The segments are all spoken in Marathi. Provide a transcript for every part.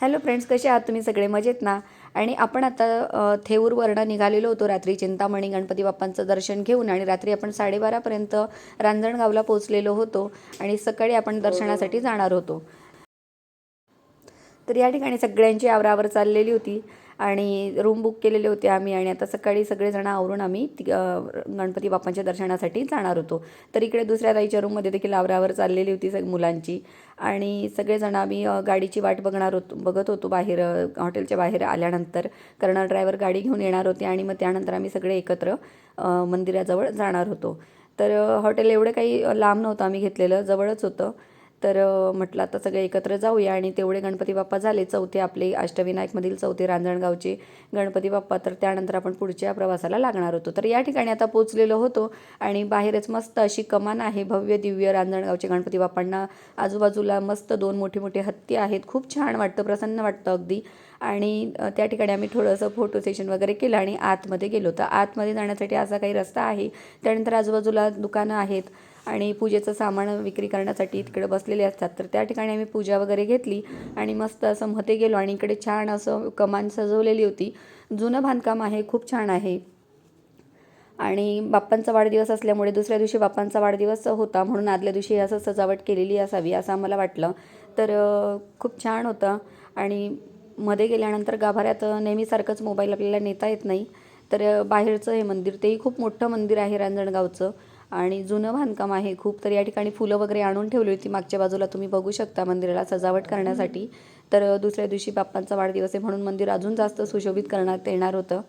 हॅलो फ्रेंड्स कसे आहात तुम्ही? सगळे मजेत ना? आणि आपण आता थेऊरवरनं निघालेलो होतो रात्री चिंतामणी गणपती बाप्पांचं दर्शन घेऊन आणि रात्री आपण साडेबारापर्यंत रांजणगावला पोचलेलो होतो आणि सकाळी आपण दर्शनासाठी जाणार होतो. तर या ठिकाणी सगळ्यांची आवरावर चाललेली होती आणि रूम बुक केलेले होते आम्ही आणि आता सकाळी सगळेजण आवरून आम्ही ति- गणपती बाप्पांच्या दर्शनासाठी जाणार होतो. तर इकडे दुसऱ्या ताईच्या रूममध्ये देखील आवरावर चाललेली होती सग मुलांची आणि सगळेजण आम्ही गाडीची वाट बघणार होतो बघत होतो बाहेर हॉटेलच्या बाहेर आल्यानंतर. कारण ड्रायव्हर गाडी घेऊन येणार होते आणि मग त्यानंतर आम्ही सगळे एकत्र मंदिराजवळ जाणार होतो. तर हॉटेल एवढं काही लांब नव्हतं आम्ही घेतलेलं जवळच होतं. तर म्हटलं आता सगळे एकत्र जाऊया आणि तेवढे गणपती बाप्पा झाले. चौथे आपले अष्टविनायकमधील चौथे रांजणगावचे गणपती बाप्पा. तर त्यानंतर आपण पुढच्या प्रवासाला लागणार होतो. तर या ठिकाणी आता पोचलेलो होतो आणि बाहेरच मस्त अशी कमान आहे. भव्य दिव्य रांजणगावचे गणपती बाप्पांना आजूबाजूला मस्त दोन मोठे मोठे हत्ती आहेत. खूप छान वाटतं प्रसन्न वाटतं अगदी. आणि त्या ठिकाणी आम्ही थोडंसं फोटो सेशन वगैरे केलं आणि आतमध्ये गेलो. तर आतमध्ये जाण्यासाठी असा काही रस्ता आहे. त्यानंतर आजूबाजूला दुकानं आहेत आणि पूजेचं सामान विक्री करण्यासाठी तिकडे बसलेले असतात. तर त्या ठिकाणी आम्ही पूजा वगैरे घेतली आणि मस्त असं मध्ये गेलो आणि इकडे छान असं कमान सजवलेली होती. जुनं बांधकाम आहे खूप छान आहे. आणि बाप्पांचा वाढदिवस असल्यामुळे दुसऱ्या दिवशी बाप्पांचा वाढदिवस होता म्हणून आदल्या दिवशी असं सजावट केलेली असावी असं आम्हाला वाटलं. तर खूप छान होतं आणि मध्ये गेल्यानंतर गाभाऱ्यात नेहमीसारखंच मोबाईल आपल्याला नेता येत नाही. तर बाहेरचं हे मंदिर तेही खूप मोठं मंदिर आहे रांजणगावचं. आणि जुनं बांधकाम आहे खूप तर या ठिकाणी फुलं वगैरे आणून ठेवली होती. मागच्या बाजूला तुम्ही बघू शकता मंदिराला सजावट करण्यासाठी. तर दुसऱ्या दिवशी बाप्पांचा वाढदिवस आहे म्हणून मंदिर अजून जास्त सुशोभित करण्यात येणार होतं.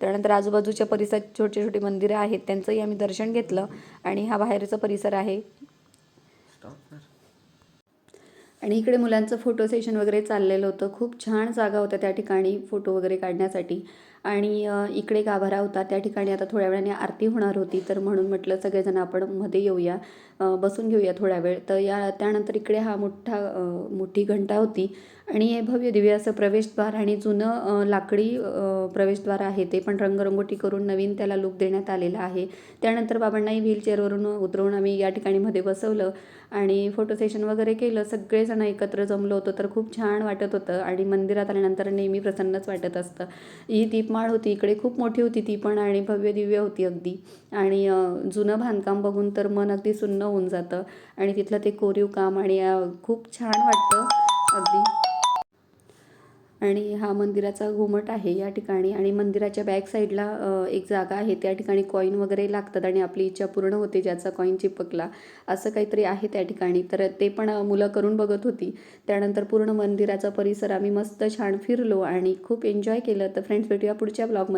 त्यानंतर आजूबाजूच्या परिसरात छोटे छोटे मंदिरं आहेत त्यांचंही आम्ही दर्शन घेतलं. आणि हा बाहेरचा परिसर आहे. आणि इकडे मुलांचं फोटो सेशन वगैरे चाललेलं होतं. खूप छान जागा होत्या त्या ठिकाणी फोटो वगैरे काढण्यासाठी. आणि इकडे गाभारा होता. त्या ठिकाणी आता थोड्या वेळाने आरती होणार होती. तर म्हणून म्हटलं सगळेजण आपण मध्ये येऊया. बसून घेऊया थोड्या वेळ. तर या त्यानंतर इकडे हा मोठा मोठी घंटा होती. आणि हे भव्य दिव्य असं प्रवेशद्वार आणि जुनं लाकडी प्रवेशद्वार आहे ते पण रंगरंगोटी करून नवीन त्याला लुक देण्यात आलेला आहे. त्यानंतर बाबांनाही व्हीलचेअरवरून उतरवून आम्ही या ठिकाणी मध्ये बसवलं. आणि फोटो सेशन वगैरे केलं. सगळेजण एकत्र जमलो होतो. तर खूप छान वाटत होतं. आणि मंदिरात आल्यानंतर नेहमी प्रसन्नच वाटत असतं. ही माळ होती इकडे खूप मोठी होती ती पण आणि भव्य दिव्य होती अगदी. आणि जुनं बांधकाम बघून तर मन अगदी सुन्न होऊन जातं. आणि तिथलं ते कोरीव काम आणि खूप छान वाटतं अगदी. आणि हा मंदिराचा घुमट आहे या ठिकाणी आणि मंदिराच्या बॅक साईडला एक जागा आहे. त्या ठिकाणी कॉईन वगैरे लागतात आणि आपली इच्छा पूर्ण होते ज्याचा कॉईन चिपकला. असं काहीतरी आहे त्या ठिकाणी. तर ते पण मुलं करून बघत होती. त्यानंतर पूर्ण मंदिराचा परिसर आम्ही मस्त छान फिरलो आणि खूप एन्जॉय केलं. तर फ्रेंड्स भेटूया पुढच्या ब्लॉगमध्ये